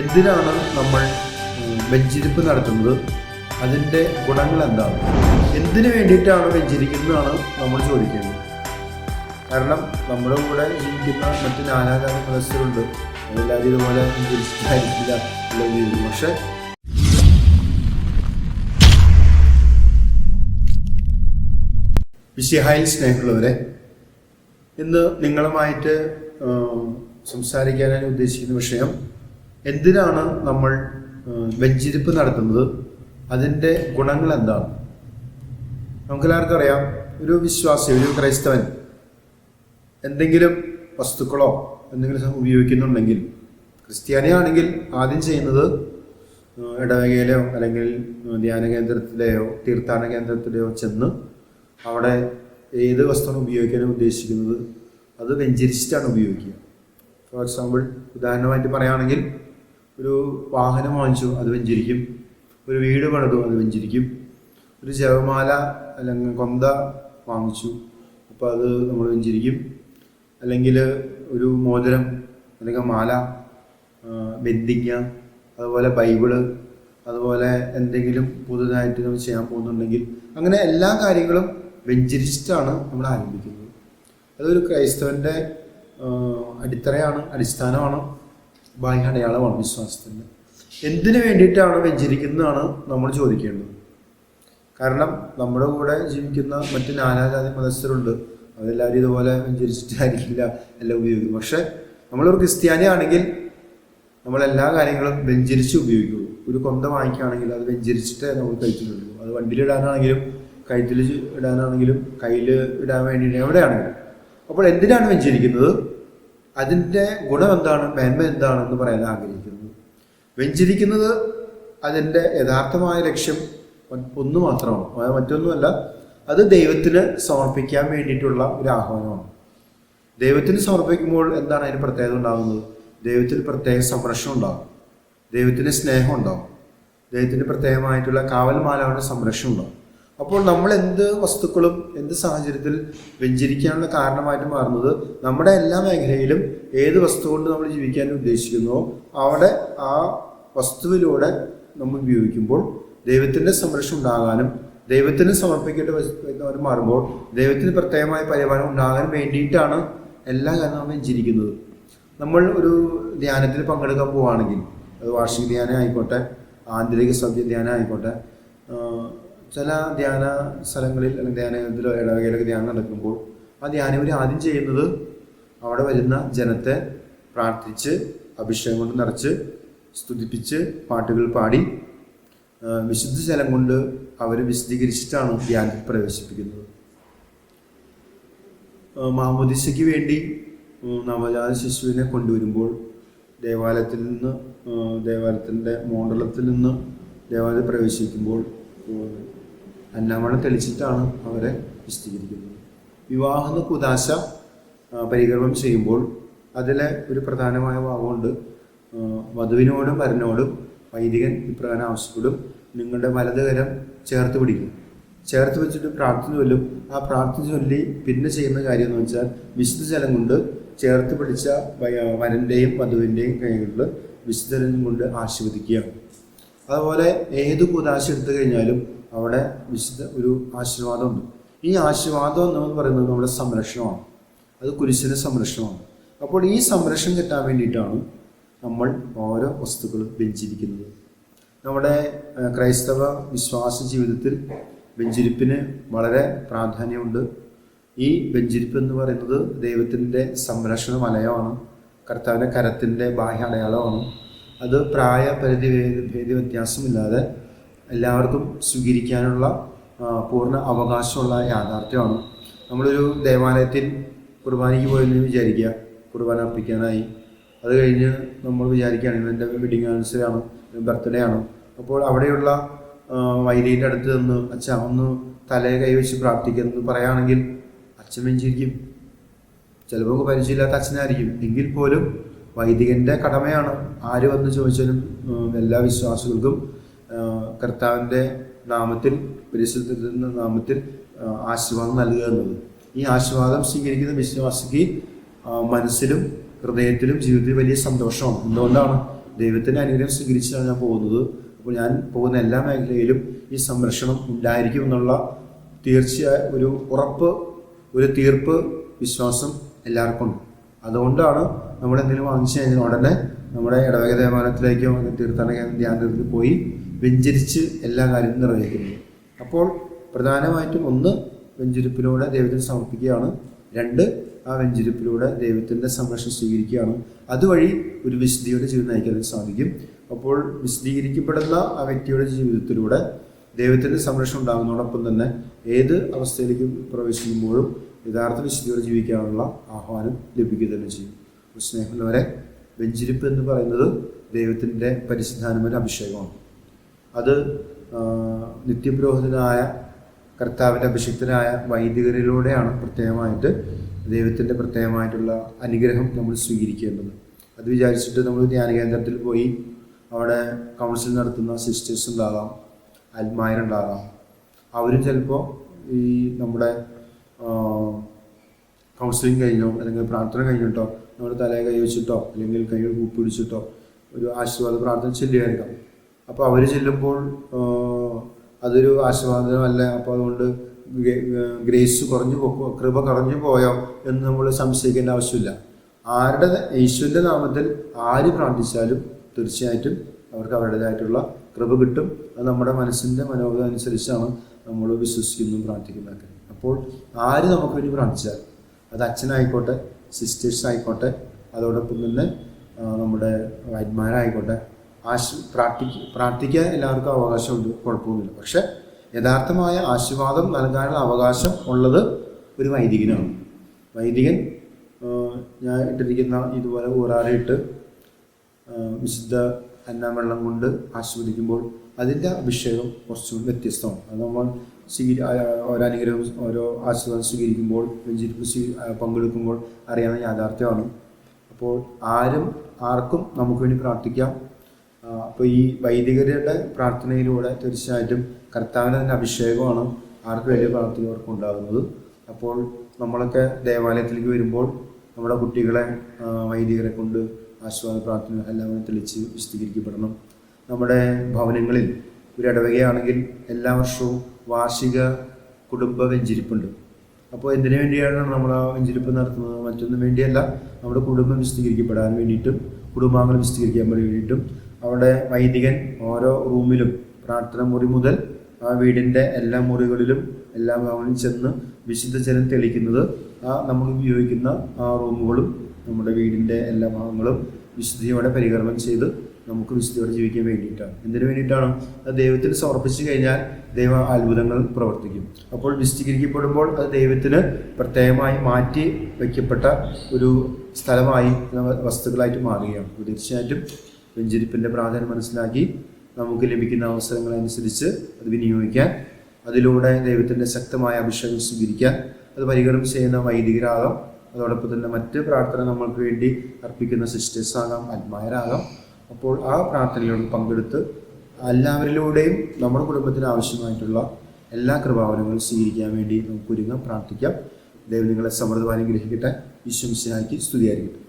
എന്തിനാണ് നമ്മൾ വെഞ്ചിരിപ്പ് നടത്തുന്നത്? അതിന്റെ ഗുണങ്ങൾ എന്താണ്? എന്തിനു വേണ്ടിയിട്ടാണ് വെഞ്ചിരിക്കുന്നതാണ് നമ്മൾ ചോദിക്കുന്നത്. കാരണം നമ്മുടെ കൂടെ ജീവിക്കുന്ന മറ്റ് നാനാജാതി മനസ്സിലുണ്ട് അതെല്ലാവരും ഇതുപോലെ ജീവിക്കും പക്ഷെ വിശിഹായിൽ സ്നേഹമുള്ളവരെ ഇന്ന് നിങ്ങളുമായിട്ട് സംസാരിക്കാൻ സംസാരിക്കാനായി ഉദ്ദേശിക്കുന്ന വിഷയം എന്തിനാണ് നമ്മൾ വെഞ്ചിരിപ്പ് നടത്തുന്നത്? അതിന്റെ ഗുണങ്ങൾ എന്താണ്? നമുക്കെല്ലാവർക്കും അറിയാം ഒരു വിശ്വാസി ഒരു ക്രൈസ്തവൻ എന്തെങ്കിലും വസ്തുക്കളോ എന്തെങ്കിലും ഉപയോഗിക്കുന്നുണ്ടെങ്കിൽ ക്രിസ്ത്യാനിയാണെങ്കിൽ ആദ്യം ചെയ്യുന്നത് ഇടവകയിലെയോ അല്ലെങ്കിൽ ധ്യാന കേന്ദ്രത്തിലെയോ തീർത്ഥാടന കേന്ദ്രത്തിലെയോ ചെന്ന് അവിടെ ഏത് വസ്തുവാണ് ഉപയോഗിക്കാൻ ഉദ്ദേശിക്കുന്നത് അത് വെഞ്ചരിച്ചിട്ടാണ് ഉപയോഗിക്കുക. ഫോർ എക്സാമ്പിൾ ഉദാഹരണമായിട്ട് പറയുകയാണെങ്കിൽ ഒരു വാഹനം വാങ്ങിച്ചു അത് വെഞ്ചരിക്കും. ഒരു വീട് പണിതു അത് വെഞ്ചരിക്കും. ഒരു ജപമാല അല്ലെങ്കിൽ കൊന്ത വാങ്ങിച്ചു അപ്പോൾ അത് നമ്മൾ വെഞ്ചരിക്കും. അല്ലെങ്കിൽ ഒരു മോതിരം അല്ലെങ്കിൽ മാല ബന്ധിക്ക അതുപോലെ ബൈബിൾ അതുപോലെ എന്തെങ്കിലും പുതുതായിട്ട് നമ്മൾ ചെയ്യാൻ പോകുന്നുണ്ടെങ്കിൽ അങ്ങനെ എല്ലാ കാര്യങ്ങളും വെഞ്ചരിച്ചിട്ടാണ് നമ്മൾ ആരംഭിക്കുന്നത്. അതൊരു ക്രൈസ്തവന്റെ അടിത്തറയാണ് അടിസ്ഥാനമാണ്. ബാഹ്യ അടയാളമാണ് വിശ്വാസത്തിന്റെ. എന്തിനു വേണ്ടിയിട്ടാണ് വെഞ്ചരിക്കുന്നതാണ് നമ്മൾ ചോദിക്കേണ്ടത്. കാരണം നമ്മുടെ കൂടെ ജീവിക്കുന്ന മറ്റ് നാനാജാതി മതസ്ഥരുണ്ട്. അതെല്ലാവരും ഇതുപോലെ വെഞ്ചരിച്ചിട്ടായിരിക്കില്ല എല്ലാം ഉപയോഗിക്കും പക്ഷേ നമ്മളൊരു ക്രിസ്ത്യാനി ആണെങ്കിൽ നമ്മൾ എല്ലാ കാര്യങ്ങളും വെഞ്ചരിച്ച് ഉപയോഗിക്കുള്ളൂ. ഒരു കൊന്ത വാങ്ങിക്കുകയാണെങ്കിൽ അത് വെഞ്ചരിച്ചിട്ടേ നമ്മൾ കഴിച്ചിട്ടുള്ളൂ. അത് വണ്ടിയിലിടാനാണെങ്കിലും കഴുത്തിൽ ഇടാനാണെങ്കിലും കയ്യിൽ ഇടാൻ വേണ്ടിയിട്ട് എവിടെയാണെങ്കിലും. അപ്പോൾ എന്തിനാണ് വെഞ്ചരിക്കുന്നത് അതിന്റെ ഗുണം എന്താണ് മേന്മ എന്താണെന്ന് പറയാൻ ആഗ്രഹിക്കുന്നു. വെഞ്ചരിക്കുന്നത് അതിന്റെ യഥാർത്ഥമായ ലക്ഷ്യം ഒന്ന് മാത്രമാണ്. മറ്റൊന്നുമല്ല അത് ദൈവത്തിന് സമർപ്പിക്കാൻ വേണ്ടിയിട്ടുള്ള ഒരു ആഹ്വാനമാണ്. ദൈവത്തിന് സമർപ്പിക്കുമ്പോൾ എന്താണ് അതിന് പ്രത്യേകത ഉണ്ടാകുന്നത്? ദൈവത്തിന് പ്രത്യേക സംരക്ഷണം ഉണ്ടാകും. ദൈവത്തിന് സ്നേഹം ഉണ്ടാകും. ദൈവത്തിന് പ്രത്യേകമായിട്ടുള്ള കാവൽമാലയുടെ സംരക്ഷണം ഉണ്ടാകും. അപ്പോൾ നമ്മൾ എന്ത് വസ്തുക്കളും എന്ത് സാഹചര്യത്തിൽ വെഞ്ചരിക്കാനുള്ള കാരണമായിട്ട് മാറുന്നത് നമ്മുടെ എല്ലാ മേഖലയിലും ഏത് വസ്തു കൊണ്ട് നമ്മൾ ജീവിക്കാൻ ഉദ്ദേശിക്കുന്നോ അവിടെ ആ വസ്തുവിലൂടെ നമ്മൾ ഉപയോഗിക്കുമ്പോൾ ദൈവത്തിന്റെ സംരക്ഷണം ഉണ്ടാകാനും ദൈവത്തിന് സമർപ്പിക്കേണ്ട വസ്തു അവർ മാറുമ്പോൾ ദൈവത്തിന് പ്രത്യേകമായ പരിപാലനം ഉണ്ടാകാൻ വേണ്ടിയിട്ടാണ് എല്ലാ നമ്മൾ വെഞ്ചരിക്കുന്നത്. നമ്മൾ ഒരു ധ്യാനത്തിൽ പങ്കെടുക്കാൻ പോവുകയാണെങ്കിൽ അത് വാർഷിക ധ്യാനം ആയിക്കോട്ടെ ആന്തരിക സഭ്യ ധ്യാനം ആയിക്കോട്ടെ ചില ധ്യാന സ്ഥലങ്ങളിൽ അല്ലെങ്കിൽ ധ്യാന ഇതിലോ ഇടവകയിലൊക്കെ ധ്യാനം നടക്കുമ്പോൾ ആ ധ്യാനവർ ആദ്യം ചെയ്യുന്നത് അവിടെ വരുന്ന ജനത്തെ പ്രാർത്ഥിച്ച് അഭിഷേകം കൊണ്ട് നിറച്ച് സ്തുതിപ്പിച്ച് പാട്ടുകൾ പാടി വിശുദ്ധ ജലം കൊണ്ട് അവർ വിശദീകരിച്ചിട്ടാണ് ധ്യാനത്തിൽ പ്രവേശിപ്പിക്കുന്നത്. മാമോദിസയ്ക്ക് വേണ്ടി നവജാത ശിശുവിനെ കൊണ്ടുവരുമ്പോൾ ദേവാലയത്തിൽ നിന്ന് ദേവാലയത്തിന്റെ മോണ്ടലത്തിൽ നിന്ന് ദേവാലയത്തിൽ പ്രവേശിക്കുമ്പോൾ അന്നാമണം തെളിച്ചിട്ടാണ് അവരെ വിശദീകരിക്കുന്നത്. വിവാഹ കുദാശ പരികർമ്മം ചെയ്യുമ്പോൾ അതിലെ ഒരു പ്രധാനമായ ഭാഗമുണ്ട്. വധുവിനോടും വരനോടും വൈദികൻ ഇപ്രകാരം ആവശ്യപ്പെടും. നിങ്ങളുടെ വലതുകരം ചേർത്ത് പിടിക്കും. ചേർത്ത് വെച്ചിട്ട് പ്രാർത്ഥന ചൊല്ലും. ആ പ്രാർത്ഥന ചൊല്ലി പിന്നെ ചെയ്യുന്ന കാര്യം എന്ന് വെച്ചാൽ വിശുദ്ധ ജലം കൊണ്ട് ചേർത്ത് പിടിച്ച വരന്റെയും വധുവിന്റെയും കൈകളിൽ വിശുദ്ധ ജലം കൊണ്ട് ആശീർവദിക്കുക. അതുപോലെ ഏത് കുദാശ എടുത്തു കഴിഞ്ഞാലും അവിടെ വിശുദ്ധ ഒരു ആശീർവാദമുണ്ട്. ഈ ആശീർവാദം എന്ന് പറയുന്നത് നമ്മുടെ സംരക്ഷണമാണ്. അത് കുരിശിന്റെ സംരക്ഷണമാണ്. അപ്പോൾ ഈ സംരക്ഷണം കിട്ടാൻ വേണ്ടിയിട്ടാണ് നമ്മൾ ഓരോ വസ്തുക്കളും വെഞ്ചിരിക്കുന്നത്. നമ്മുടെ ക്രൈസ്തവ വിശ്വാസ ജീവിതത്തിൽ വെഞ്ചിരിപ്പിന് വളരെ പ്രാധാന്യമുണ്ട്. ഈ വെഞ്ചിരിപ്പ് എന്ന് പറയുന്നത് ദൈവത്തിന്റെ സംരക്ഷണ വലയമാണ്. കർത്താവിന്റെ കരത്തിന്റെ ബാഹ്യ അടയാളമാണ് അത് പ്രായ പരിധി ഭേദ- ഭേദ വ്യത്യാസമില്ലാതെ എല്ലാവർക്കും സ്വീകരിക്കാനുള്ള പൂർണ അവകാശമുള്ള യാഥാർത്ഥ്യമാണ്. നമ്മളൊരു ദേവാലയത്തിൽ കുർബാനയ്ക്ക് പോയെന്ന് വിചാരിക്കുക കുർബാന അർപ്പിക്കാനായി. അത് കഴിഞ്ഞ് നമ്മൾ വിചാരിക്കുകയാണെങ്കിൽ എന്റെ വെഡിങ് ആനിവേഴ്സറി ആണ് ബർത്ത്ഡേ ആണ്. അപ്പോൾ അവിടെയുള്ള വൈദ്യന്റെ അടുത്ത് നിന്ന് അച്ഛൻ ഒന്ന് തലയെ കൈവച്ച് പ്രാർത്ഥിക്കുന്നു പറയുകയാണെങ്കിൽ അച്ഛൻ വെഞ്ചിരിക്കും. ചിലപ്പോൾ പരിചയമില്ലാത്ത അച്ഛനായിരിക്കും. എങ്കിൽ പോലും വൈദികന്റെ കടമയാണ് ആര് വന്ന് ചോദിച്ചാലും എല്ലാ വിശ്വാസികൾക്കും കർത്താവിന്റെ നാമത്തിൽ പരിശുദ്ധ നാമത്തിൽ ആശീർവാദം നൽകുക എന്നത്. ഈ ആശീർവാദം സ്വീകരിക്കുന്ന വിശ്വാസിക്ക് മനസ്സിലും ഹൃദയത്തിലും ജീവിതത്തിൽ വലിയ സന്തോഷമാണ് എന്തുകൊണ്ടാണ്? ദൈവത്തിന്റെ അനുഗ്രഹം സ്വീകരിച്ചാണ് ഞാൻ പോകുന്നത്. അപ്പോൾ ഞാൻ പോകുന്ന എല്ലാ മേഖലയിലും ഈ സംരക്ഷണം ഉണ്ടായിരിക്കും എന്നുള്ള തീർച്ചയായ ഒരു ഉറപ്പ് ഒരു തീർപ്പ് വിശ്വാസം എല്ലാവർക്കും ഉണ്ട്. അതുകൊണ്ടാണ് നമ്മൾ എന്തെങ്കിലും വാങ്ങിച്ചു കഴിഞ്ഞാൽ ഉടനെ നമ്മുടെ ഇടവക ദേവാലയത്തിലേക്കോ തീർത്ഥാടന ധ്യാനത്തിൽ പോയി വെഞ്ചരിച്ച് എല്ലാ കാര്യവും നിറവേറ്റുന്നത് അപ്പോൾ പ്രധാനമായിട്ടും ഒന്ന് വെഞ്ചിരിപ്പിലൂടെ ദൈവത്തിന് സമർപ്പിക്കുകയാണ്. രണ്ട് ആ വെഞ്ചിരിപ്പിലൂടെ ദൈവത്തിന്റെ സംരക്ഷണം സ്വീകരിക്കുകയാണ്. അതുവഴി ഒരു വിശുദ്ധിയുടെ ജീവിതം നയിക്കാൻ സാധിക്കും. അപ്പോൾ വിശദീകരിക്കപ്പെടുന്ന ആ വ്യക്തിയുടെ ജീവിതത്തിലൂടെ ദൈവത്തിന്റെ സംരക്ഷണം ഉണ്ടാകുന്നതോടൊപ്പം തന്നെ ഏത് അവസ്ഥയിലേക്ക് പ്രവേശിക്കുമ്പോഴും യഥാർത്ഥ വിശുദ്ധിയോടെ ജീവിക്കാനുള്ള ആഹ്വാനം ലഭിക്കുക തന്നെ ചെയ്യും. സ്നേഹമുള്ളവരെ വെഞ്ചിരിപ്പ് എന്ന് പറയുന്നത് ദൈവത്തിന്റെ പരിശുദ്ധാനമൊരു അഭിഷേകമാണ്. അത് നിത്യപുരോഹിതനായ കർത്താവിന്റെ അഭിഷിക്തനായ വൈദികരിലൂടെയാണ് പ്രത്യേകമായിട്ട് ദൈവത്തിന്റെ പ്രത്യേകമായിട്ടുള്ള അനുഗ്രഹം നമ്മൾ സ്വീകരിക്കേണ്ടത്. അത് വിചാരിച്ചിട്ട് നമ്മൾ ധ്യാന കേന്ദ്രത്തിൽ പോയി അവിടെ കൗൺസിൽ നടത്തുന്ന സിസ്റ്റേഴ്സ് ഉണ്ടാകാം അൽമായരുണ്ടാകാം. അവരും ചിലപ്പോൾ ഈ നമ്മുടെ കൗൺസിലിംഗ് കഴിഞ്ഞോ അല്ലെങ്കിൽ പ്രാർത്ഥന കഴിഞ്ഞിട്ടോ നമ്മുടെ തലയെ കൈ വെച്ചിട്ടോ അല്ലെങ്കിൽ കൈ പിടിച്ചിട്ടോ ഒരു ആശീർവാദ പ്രാർത്ഥന ചെല്ലുകയായിരിക്കാം. അപ്പോൾ അവർ ചെല്ലുമ്പോൾ അതൊരു ആശീർവാദമല്ല അപ്പോൾ അതുകൊണ്ട് ഗ്രേസ് കുറഞ്ഞു പോ കൃപ കുറഞ്ഞു പോയോ എന്ന് നമ്മൾ സംശയിക്കേണ്ട ആവശ്യമില്ല. ആരുടെ യേശുവിന്റെ നാമത്തിൽ ആര് പ്രാർത്ഥിച്ചാലും തീർച്ചയായിട്ടും അവർക്ക് അവരുടേതായിട്ടുള്ള കൃപ കിട്ടും. അത് നമ്മുടെ മനസ്സിന്റെ മനോഭാവം അനുസരിച്ചാണ് നമ്മൾ വിശ്വസിക്കുന്നതും പ്രാർത്ഥിക്കുന്നതൊക്കെ. അപ്പോൾ ആര് നമുക്ക് വേണ്ടി പ്രാർത്ഥിച്ചാൽ? അത് അച്ഛനായിക്കോട്ടെ സിസ്റ്റേഴ്സ് ആയിക്കോട്ടെ അതോടൊപ്പം തന്നെ നമ്മുടെ വൈദ്യന്മാരായിക്കോട്ടെ ആശ പ്രാർത്ഥിക്കുക പ്രാർത്ഥിക്കാൻ എല്ലാവർക്കും അവകാശമുണ്ട് കുഴപ്പമൊന്നുമില്ല. പക്ഷെ യഥാർത്ഥമായ ആശീർവാദം നൽകാനുള്ള അവകാശം ഉള്ളത് ഒരു വൈദികനാണ്. വൈദികൻ ഞാൻ ഇട്ടിരിക്കുന്ന ഇതുപോലെ ഊറാറിയിട്ട് വിശുദ്ധ വിശുദ്ധ അന്നാവെള്ളം കൊണ്ട് ആസ്വദിക്കുമ്പോൾ അതിന്റെ അഭിഷേകം കുറച്ചുകൂടി വ്യത്യസ്തമാണ്. അത് നമ്മൾ സ്വീകരി ഓരോ അനുഗ്രഹം ഓരോ ആശീർവാദം സ്വീകരിക്കുമ്പോൾ വെഞ്ചിരിപ്പ് സ്വീ പങ്കെടുക്കുമ്പോൾ അറിയാവുന്ന യാഥാർത്ഥ്യമാണ്. അപ്പോൾ ആരും ആർക്കും നമുക്ക് വേണ്ടി പ്രാർത്ഥിക്കാം. അപ്പോൾ ഈ വൈദികരുടെ പ്രാർത്ഥനയിലൂടെ തീർച്ചയായിട്ടും കർത്താവിന്റെ തന്നെ അഭിഷേകമാണ് ആർക്ക് വലിയ പ്രാർത്ഥനയവർക്ക് ഉണ്ടാകുന്നത്. അപ്പോൾ നമ്മളൊക്കെ ദേവാലയത്തിലേക്ക് വരുമ്പോൾ നമ്മുടെ കുട്ടികളെ വൈദികരെ കൊണ്ട് ആശ്വാദ പ്രാർത്ഥന എല്ലാം തെളിച്ച് വിശദീകരിക്കപ്പെടണം. നമ്മുടെ ഭവനങ്ങളിൽ ഒരു ഇടവകയാണെങ്കിൽ എല്ലാ വർഷവും വാർഷിക കുടുംബ വെഞ്ചിരിപ്പുണ്ട്. അപ്പോൾ എന്തിനു വേണ്ടിയാണ് നമ്മൾ ആ വെഞ്ചിരിപ്പ് നടത്തുന്നത്? മറ്റൊന്നും വേണ്ടിയല്ല. നമ്മുടെ കുടുംബം വിശദീകരിക്കപ്പെടാൻ വേണ്ടിയിട്ടും കുടുംബാംഗങ്ങൾ വിശദീകരിക്കാൻ വേണ്ടിയിട്ടും അവിടെ വൈദികൻ ഓരോ റൂമിലും പ്രാർത്ഥന മുറി മുതൽ ആ വീടിന്റെ എല്ലാ മുറികളിലും എല്ലാ ഭാഗങ്ങളിലും ചെന്ന് വിശുദ്ധ ജലം തെളിക്കുന്നത് ആ നമ്മൾ ഉപയോഗിക്കുന്ന ആ റൂമുകളും നമ്മുടെ വീടിന്റെ എല്ലാ ഭാഗങ്ങളും വിശുദ്ധിയോടെ പരികരണം ചെയ്ത് നമുക്ക് വിശുദ്ധിയോടെ ജീവിക്കാൻ വേണ്ടിയിട്ടാണ്. എന്തിനു വേണ്ടിയിട്ടാണ്? അത് ദൈവത്തിന് സമർപ്പിച്ചു കഴിഞ്ഞാൽ ദൈവ അത്ഭുതങ്ങൾ പ്രവർത്തിക്കും. അപ്പോൾ വിശുദ്ധീകരിക്കപ്പെടുമ്പോൾ അത് ദൈവത്തിന് പ്രത്യേകമായി മാറ്റി വയ്ക്കപ്പെട്ട ഒരു സ്ഥലമായി വസ്തുക്കളായിട്ട് മാറുകയാണ്. തീർച്ചയായിട്ടും വെഞ്ചരിപ്പിന്റെ പ്രാധാന്യം മനസ്സിലാക്കി നമുക്ക് ലഭിക്കുന്ന അവസരങ്ങളനുസരിച്ച് അത് വിനിയോഗിക്കാൻ അതിലൂടെ ദൈവത്തിന്റെ ശക്തമായ അഭിഷേകം സ്വീകരിക്കാൻ അത് പരിഗണന ചെയ്യുന്ന വൈദികരാകാം. അതോടൊപ്പം തന്നെ മറ്റ് പ്രാർത്ഥന നമ്മൾക്ക് വേണ്ടി അർപ്പിക്കുന്ന സിസ്റ്റേഴ്സ് ആകാം ആത്മായരാകാം അപ്പോൾ ആ പ്രാർത്ഥനയിലൂടെ പങ്കെടുത്ത് എല്ലാവരിലൂടെയും നമ്മുടെ കുടുംബത്തിന് ആവശ്യമായിട്ടുള്ള എല്ലാ കൃപാവനങ്ങളും സ്വീകരിക്കാൻ വേണ്ടി നമുക്ക് ഒരുങ്ങാം പ്രാർത്ഥിക്കാം. ദൈവം നിങ്ങളെ സമൃദ്ധമായി ഗ്രഹിക്കട്ടെ വിശ്വംസിനാക്കി സ്തുതിയായിരിക്കട്ടെ.